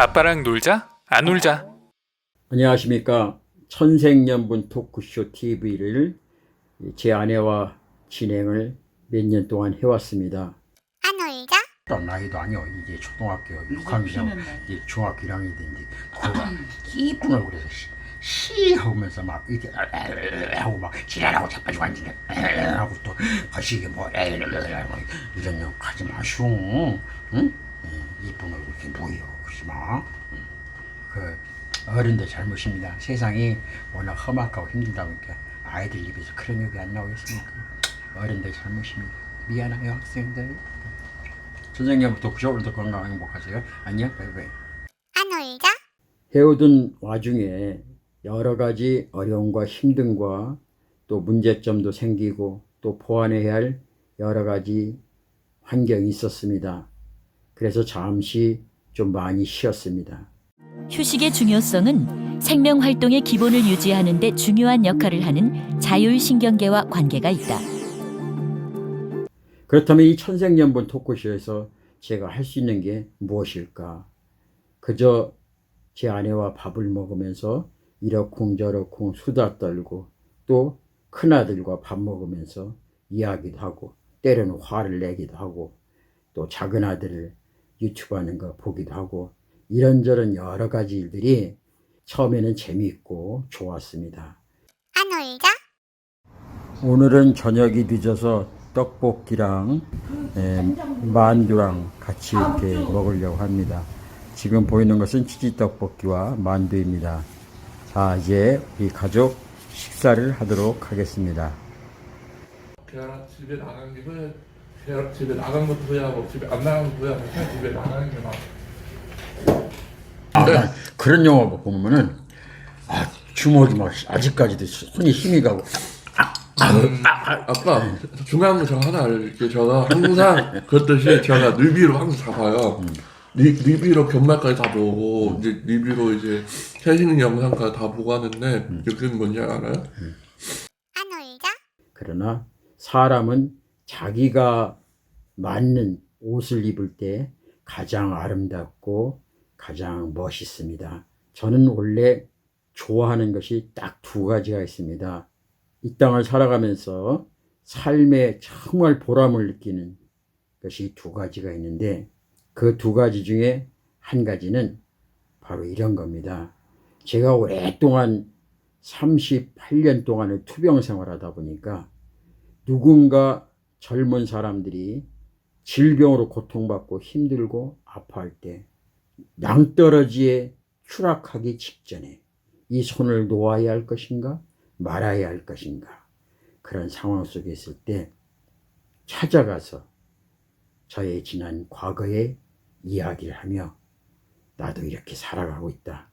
아빠랑 놀자? 안 놀자? 안녕하십니까. 천생연분 토크쇼 TV를 제 아내와 진행을 몇 년 동안 해왔습니다. 안 놀자? 또 나이도 아니요. 이제 초등학교 6학년, 이제 중학교 1학년 됐는데, 그가 이쁜 얼굴에서 시, 시 하면서 막 이렇게 하고 막 지랄하고 자빠지고 앉는데 하고 또 거시기 뭐 이런 거 하지 마쇼. 응? 예, 이쁜 얼굴 이렇게 보여. 응. 그 어른들 잘못입니다. 세상이 워낙 험악하고 힘들다 보니까 아이들 입에서 그런 욕이 안 나오겠습니까? 어른들 잘못입니다. 미안해요 학생들. 선생님부터 구조부터 건강 행복하세요. 안녕, 바이바이. 안 놀자? 해오던 와중에 여러 가지 어려움과 힘듦과 또 문제점도 생기고 또 보완해야 할 여러 가지 환경이 있었습니다. 그래서 잠시 좀 많이 쉬었습니다. 휴식의 중요성은 생명 활동의 기본을 유지하는 데 중요한 역할을 하는 자율신경계와 관계가 있다. 그렇다면 이 천생연분 토크쇼에서 제가 할 수 있는 게 무엇일까? 그저 제 아내와 밥을 먹으면서 이러쿵저러쿵 수다 떨고 또 큰아들과 밥 먹으면서 이야기도 하고 때로는 화를 내기도 하고 또 작은 아들을 유튜브 하는 거 보기도 하고 이런저런 여러 가지 일들이 처음에는 재미있고 좋았습니다. 안 놀자? 오늘은 저녁이 늦어서 떡볶이랑 에, 만두랑 같이 이렇게 먹으려고 합니다. 지금 보이는 것은 치즈 떡볶이와 만두입니다. 자, 이제 우리 가족 식사를 하도록 하겠습니다. 집에 나간 걔랑 집에 나간 것도 후회하고 집에 안 나간 것도 후회하고 그냥 집에 나가는 게 나아. 아, 난 그런 영화 보면은 아, 주먹이 막 아직까지도 손이 힘이 가고 아빠 중요한 거 저 하나 알려줄게. 제가 항상 그렇듯이 제가 리뷰로 항상 잡아요. 리, 리뷰로 견말까지 다 보고 이제 리뷰로 이제 최신 영상까지 다 보고 하는데 그게 뭔지 알아요? 안 놀자? 그러나 사람은 자기가 맞는 옷을 입을 때 가장 아름답고 가장 멋있습니다. 저는 원래 좋아하는 것이 딱 두 가지가 있습니다. 이 땅을 살아가면서 삶에 정말 보람을 느끼는 것이 두 가지가 있는데 그 두 가지 중에 한 가지는 바로 이런 겁니다. 제가 오랫동안 38년 동안을 투병 생활하다 보니까 누군가 젊은 사람들이 질병으로 고통받고 힘들고 아파할 때 낭떠러지에 추락하기 직전에 이 손을 놓아야 할 것인가 말아야 할 것인가 그런 상황 속에 있을 때 찾아가서 저의 지난 과거의 이야기를 하며 나도 이렇게 살아가고 있다.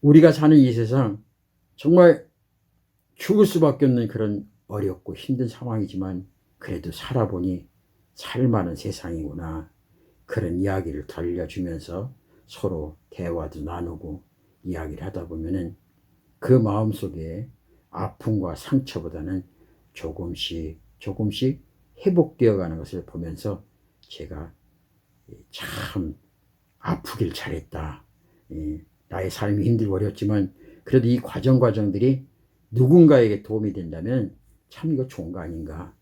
우리가 사는 이 세상 정말 죽을 수밖에 없는 그런 어렵고 힘든 상황이지만 그래도 살아보니 살만한 세상이구나. 그런 이야기를 들려주면서 서로 대화도 나누고 이야기를 하다 보면은 그 마음 속에 아픔과 상처보다는 조금씩 조금씩 회복되어 가는 것을 보면서 제가 참 아프길 잘했다. 예, 나의 삶이 힘들고 어렵지만 그래도 이 과정 과정들이 누군가에게 도움이 된다면 참 이거 좋은 거 아닌가.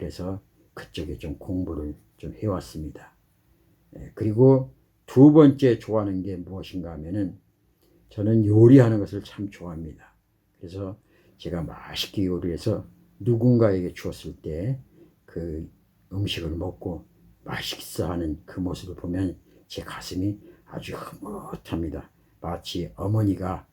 예, 그래서 그쪽에 좀 공부를 좀 해왔습니다. 예, 그리고 두 번째 좋아하는 게 무엇인가 하면은 저는 요리하는 것을 참 좋아합니다. 그래서 제가 맛있게 요리해서 누군가에게 주었을 때 그 음식을 먹고 맛있어 하는 그 모습을 보면 제 가슴이 아주 흐뭇합니다. 마치 어머니가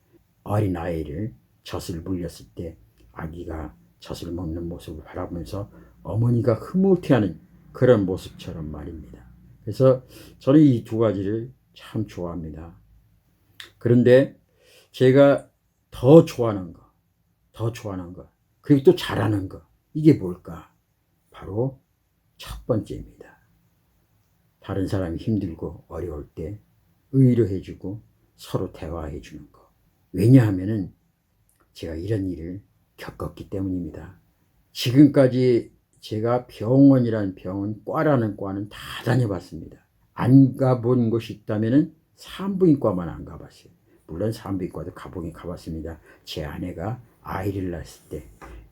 어린 아이를 젖을 물렸을 때 아기가 젖을 먹는 모습을 바라보면서 어머니가 흐뭇해하는 그런 모습처럼 말입니다. 그래서 저는 이 두 가지를 참 좋아합니다. 그런데 제가 더 좋아하는 거, 더 좋아하는 거, 그리고 또 잘하는 거, 이게 뭘까? 바로 첫 번째입니다. 다른 사람이 힘들고 어려울 때 의료해주고 서로 대화해주는 거. 왜냐하면은 제가 이런 일을 겪었기 때문입니다. 지금까지 제가 병원이라는 병원, 과라는 과는 다 다녀봤습니다. 안 가본 곳이 있다면은 산부인과만 안 가봤어요. 물론 산부인과도 가보긴 가봤습니다. 제 아내가 아이를 낳았을 때,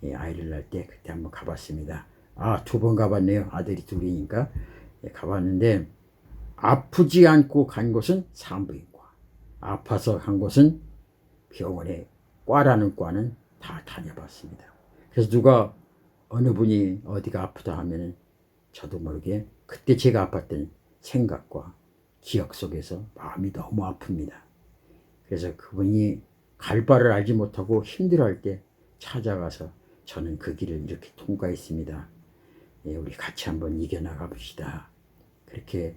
예, 아이를 낳을 때 그때 한번 가봤습니다. 아, 두 번 가봤네요. 아들이 둘이니까. 예, 가봤는데, 아프지 않고 간 곳은 산부인과. 아파서 간 곳은 병원에 과라는 과는 다 다녀봤습니다. 그래서 누가 어느 분이 어디가 아프다 하면은 저도 모르게 그때 제가 아팠던 생각과 기억 속에서 마음이 너무 아픕니다. 그래서 그분이 갈 바를 알지 못하고 힘들어할 때 찾아가서 저는 그 길을 이렇게 통과했습니다. 예, 우리 같이 한번 이겨나가 봅시다. 그렇게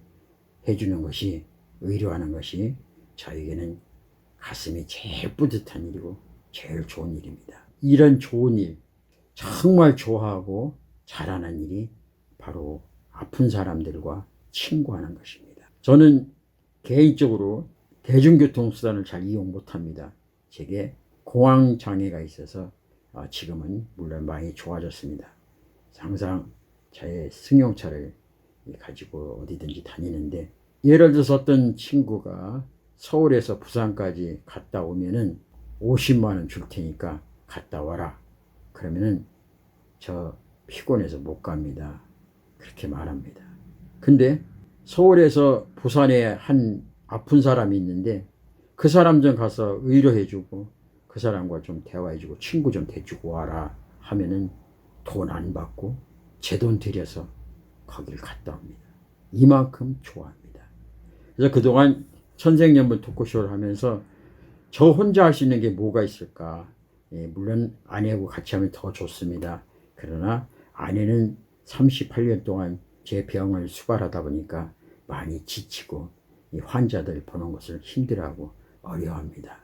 해주는 것이 의료하는 것이 저에게는 가슴이 제일 뿌듯한 일이고 제일 좋은 일입니다. 이런 좋은 일, 정말 좋아하고 잘하는 일이 바로 아픈 사람들과 친구하는 것입니다. 저는 개인적으로 대중교통수단을 잘 이용 못합니다. 제게 공황 장애가 있어서 아, 지금은 물론 많이 좋아졌습니다. 항상 저의 승용차를 가지고 어디든지 다니는데 예를 들어서 어떤 친구가 서울에서 부산까지 갔다 오면은 50만 원 줄 테니까 갔다 와라. 그러면은 저 피곤해서 못 갑니다. 그렇게 말합니다. 근데 서울에서 부산에 한 아픈 사람이 있는데 그 사람 좀 가서 의료해주고 그 사람과 좀 대화해주고 친구 좀 돼주고 와라 하면은 돈 안 받고 제 돈 들여서 거기를 갔다 옵니다. 이만큼 좋아합니다. 그래서 그동안 천생연분 토크쇼를 하면서 저 혼자 할 수 있는 게 뭐가 있을까? 예, 물론 아내하고 같이 하면 더 좋습니다. 그러나 아내는 38년 동안 제 병을 수발하다 보니까 많이 지치고 이 환자들 보는 것을 힘들어하고 어려워합니다.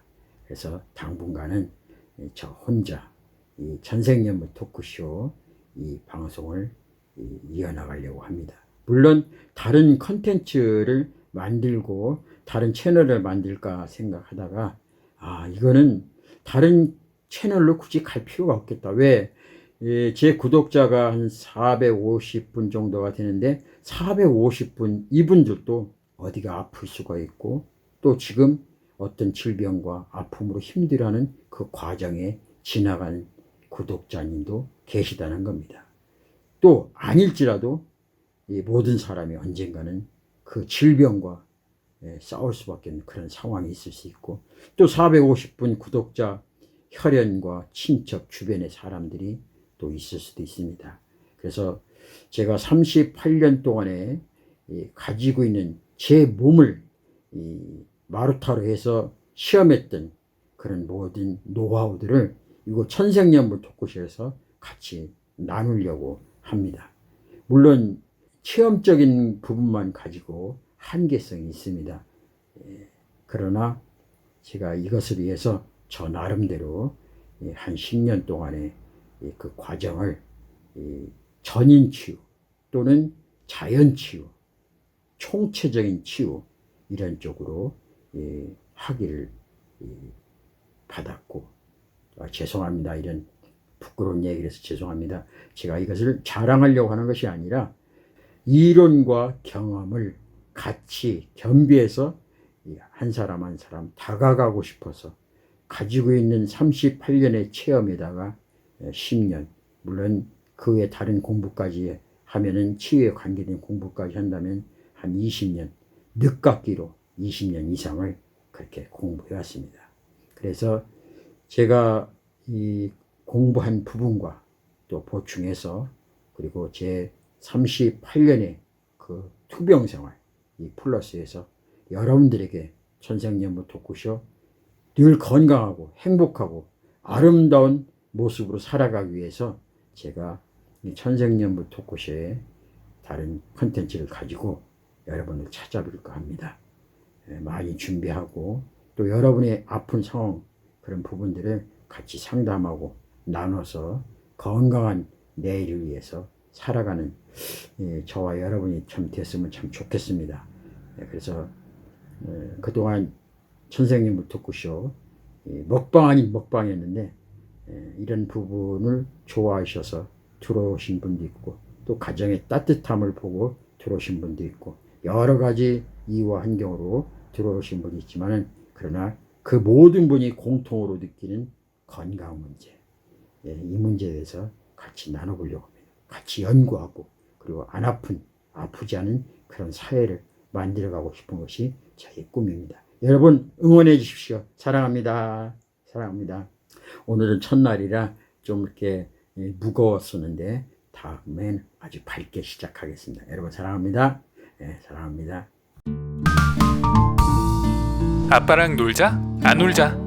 그래서 당분간은 이저 혼자 이 천생연분 토크쇼 이 방송을 이- 이어나가려고 합니다. 물론 다른 컨텐츠를 만들고 다른 채널을 만들까 생각하다가 아 이거는 다른 채널로 굳이 갈 필요가 없겠다. 왜? 예, 제 구독자가 한 450분 정도가 되는데 450분 이분들도 어디가 아플 수가 있고 또 지금 어떤 질병과 아픔으로 힘들어하는 그 과정에 지나간 구독자님도 계시다는 겁니다. 또 아닐지라도 이 모든 사람이 언젠가는 그 질병과 예, 싸울 수밖에 없는 그런 상황이 있을 수 있고 또 450분 구독자 혈연과 친척 주변의 사람들이 또 있을 수도 있습니다. 그래서 제가 38년 동안에 이 가지고 있는 제 몸을 이 마루타로 해서 시험했던 그런 모든 노하우들을 이거 천생연분 토크쇼에서 같이 나누려고 합니다. 물론 체험적인 부분만 가지고 한계성이 있습니다. 예, 그러나 제가 이것을 위해서 저 나름대로 예, 한 10년 동안의 이그 과정을 이 전인 치유 또는 자연 치유, 총체적인 치유 이런 쪽으로 예, 하기를 예, 받았고 아, 죄송합니다 이런 부끄러운 얘기를 해서 죄송합니다. 제가 이것을 자랑하려고 하는 것이 아니라 이론과 경험을 같이 겸비해서 이한 사람 한 사람 다가가고 싶어서 가지고 있는 38년의 체험에다가 10년 물론 그 외 다른 공부까지 하면은 치유에 관계된 공부까지 한다면 한 20년 늦깎이로 20년 이상을 그렇게 공부해 왔습니다. 그래서 제가 이 공부한 부분과 또 보충해서 그리고 제 38년의 그 투병 생활 이 플러스에서 여러분들에게 천생연분 토크쇼 늘 건강하고 행복하고 아름다운 모습으로 살아가기 위해서 제가 이 천생연분 토크쇼에 다른 컨텐츠를 가지고 여러분을 찾아뵐까 합니다. 예, 많이 준비하고 또 여러분의 아픈 상황 그런 부분들을 같이 상담하고 나눠서 건강한 내일을 위해서 살아가는 예, 저와 여러분이 참 됐으면 참 좋겠습니다. 예, 그래서 예, 그동안 천생연분 토크쇼 이 먹방 아닌 먹방이었는데 예, 이런 부분을 좋아하셔서 들어오신 분도 있고 또 가정의 따뜻함을 보고 들어오신 분도 있고 여러 가지 이유와 환경으로 들어오신 분이 있지만은 그러나 그 모든 분이 공통으로 느끼는 건강 문제, 예, 이 문제에 대해서 같이 나눠보려고 합니다. 같이 연구하고 그리고 안 아픈, 아프지 않은 그런 사회를 만들어가고 싶은 것이 저의 꿈입니다. 여러분 응원해 주십시오. 사랑합니다. 사랑합니다. 오늘은 첫날이라 좀 이렇게 예, 무거웠었는데 다음엔 아주 밝게 시작하겠습니다. 여러분 사랑합니다. 예, 사랑합니다. 아빠랑 놀자? 안 놀자?